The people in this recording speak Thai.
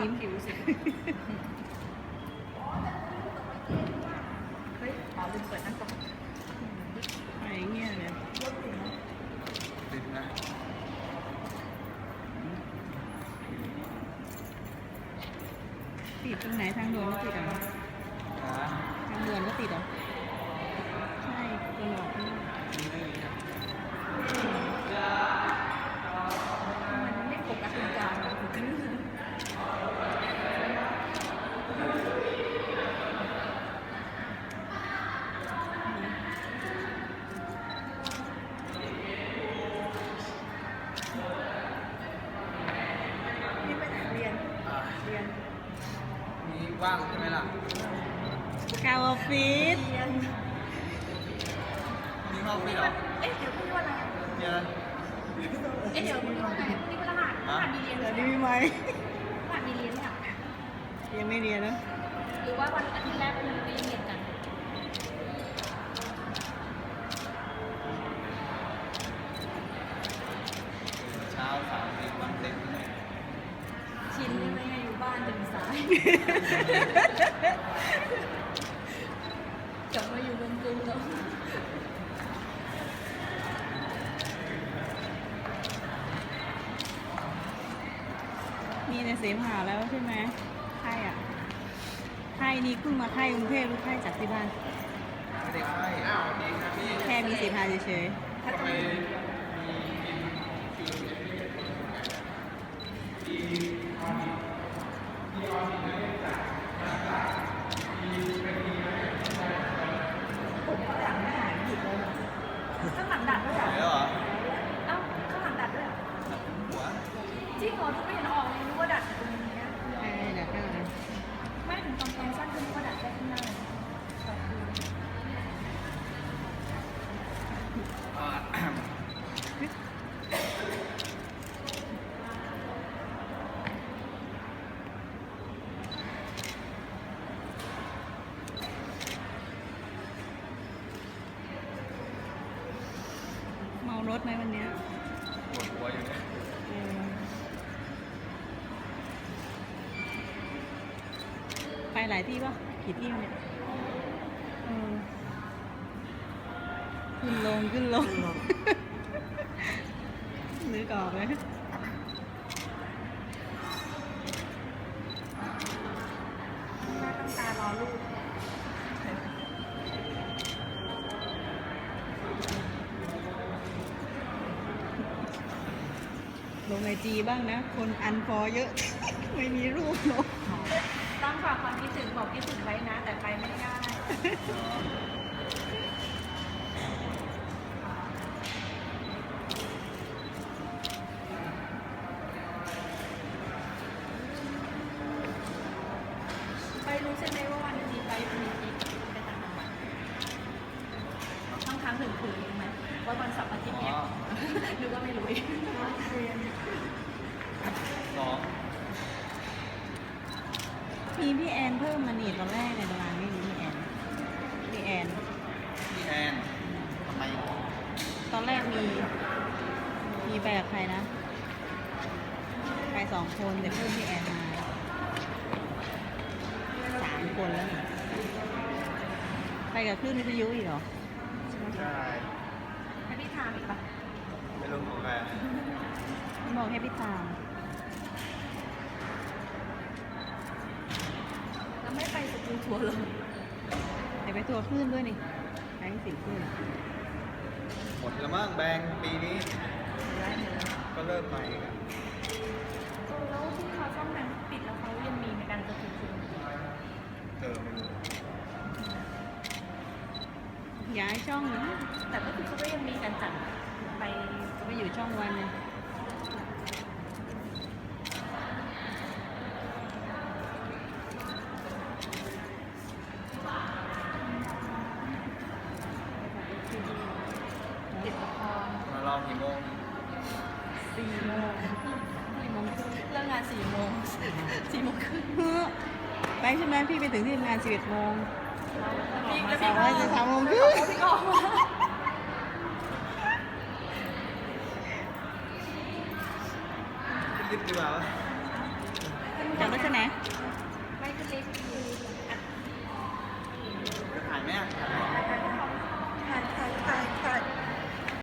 ขับผิวสิเฮ้ยอ๋อลืมเปิดหน้ากล่องไปเงี้ยเลยติดนะติดตรงไหนทางด่วนก็ติดหรออ่าทางด่วนก็ติดเหรอใช่ตัวหลอกข้างนอก มันไม่ปกติกลางเลยคือนี่ไปไหนเรียน อ่า เรียน มีว่างใช่ไหมล่ะ กาวออฟฟิศเรียนมีห้องไม่เหรอเอ๊ะเดี๋ยวพรุ่งนี้วันอะไรเนี่ยเอ๊ะเดี๋ยวพรุ่งนี้วันอะไรพรุ่งนี้วันรหัสรหัสมีเรียนเดี๋ใช่ยวไหมนี้มีไหม รหัสมีเรียนเนี่ยยังไม่เรียนนะ หรือว่าวันอาทิตย์แรกมันเรียนเรียนกัน เช้าสามสี่วันเต็มเลย ชินยังไงอยู่ บ้านตื่นสาย กลับมาอยู่เมืองกรุงแล้วมีในเสมหาแล้วใช่ไหมไข้อะไข้นี่เพิ่งมาไข้กรุงเทพหรือไข้จากที่บ้าน ไม่ได้ไข้อ้าวดีครับพี่แค่มีเสมหาเฉยถ้าทำจะไมมีผมข้างหลังไม่หายหยุดเลยนะข้างหลังดัดด้วยเหร หาย อ แล้วเหรอ เอ้าข้างหลังดัดด้วยเหรอ หัว จริงเหรอทุกไม่เห็นออกเลยนึกว่าดัดอยู่ตรงนี้นะ ๆไอ้เดี๋ยวข้างหลัง ไม่ถึงตอนแกงสั้นก็นึกว่าดัดได้ข้างหน้าขอบคุณ อ่า เมา รถไหมวันเนี้ยปวดหัวอยู่เนี่ยเออไปหลายที่ปะกี่ที่วะเนี่ยเออขึ้นลงขึ้นลง นึกออกเลยหน้ ลงไอจีบ้างนะ คนอันฟอเยอะ ไม่มีรูปลง ต้องฝากความคิดถึงบอกคิดถึงไว้นะ แต่ไปไม่ได้ ไปรู้ใช่ไหมว่าวันนี้ไปมีทิปไปต่างจังหวัด ต้องค้างถึงคืนรู้ไหมว่าวันเสาร์อาทิตย์เนี่ยหรือว่าไม่รู้อีกสองมีพี่แอนเพิ่มมานี่ตอนแรกในตารางไม่มีพี่แอนพี่แอน พี่แอนทำไมตอนแรกมี มีไปกับใครนะ ไปสองคนแต่เพิ่มพี่แอนมาสามคนแล้วนี่ไปกับคลื่นวิทยุอีกเหรอ ใช่ให้พี่ทามอีกปะไม่รู้ของใครมันบอกให้พี่ตามแล้วไม่ไปสกูลทัวร์เลยแต่ไปตัวคลื่นด้วยนี่ไปสี่คลื่นหมดแล้วมั้งแบงค์ปีนี้ ได้เลยก็เลิกใหม่อีกอะ แล้วที่เขาช่องนั้นปิดแล้วเขายังมีในการสกูลทัวร์ เออไม่รู้ ย้ายช่องนะแต่ก็คือเขาก็ยังมีการจัดไปจะไปอยู่ช่องวันเนี่ยไปกับ FTV ติดละครมาลองกี่โมงสี่โมงสี่โมงครึ่งเลิกงานสี่โมงสี่โมงครึ่งเฮ้อไปใช่ไหมพี่ไปถึงที่ทำงานสิบเอ็ดโมง พี่มาก็สาวว่าจะสามโมงครึ่งพี่ก็ออกมารีบดีกว่าวะแต่ไม่ใช่ไหน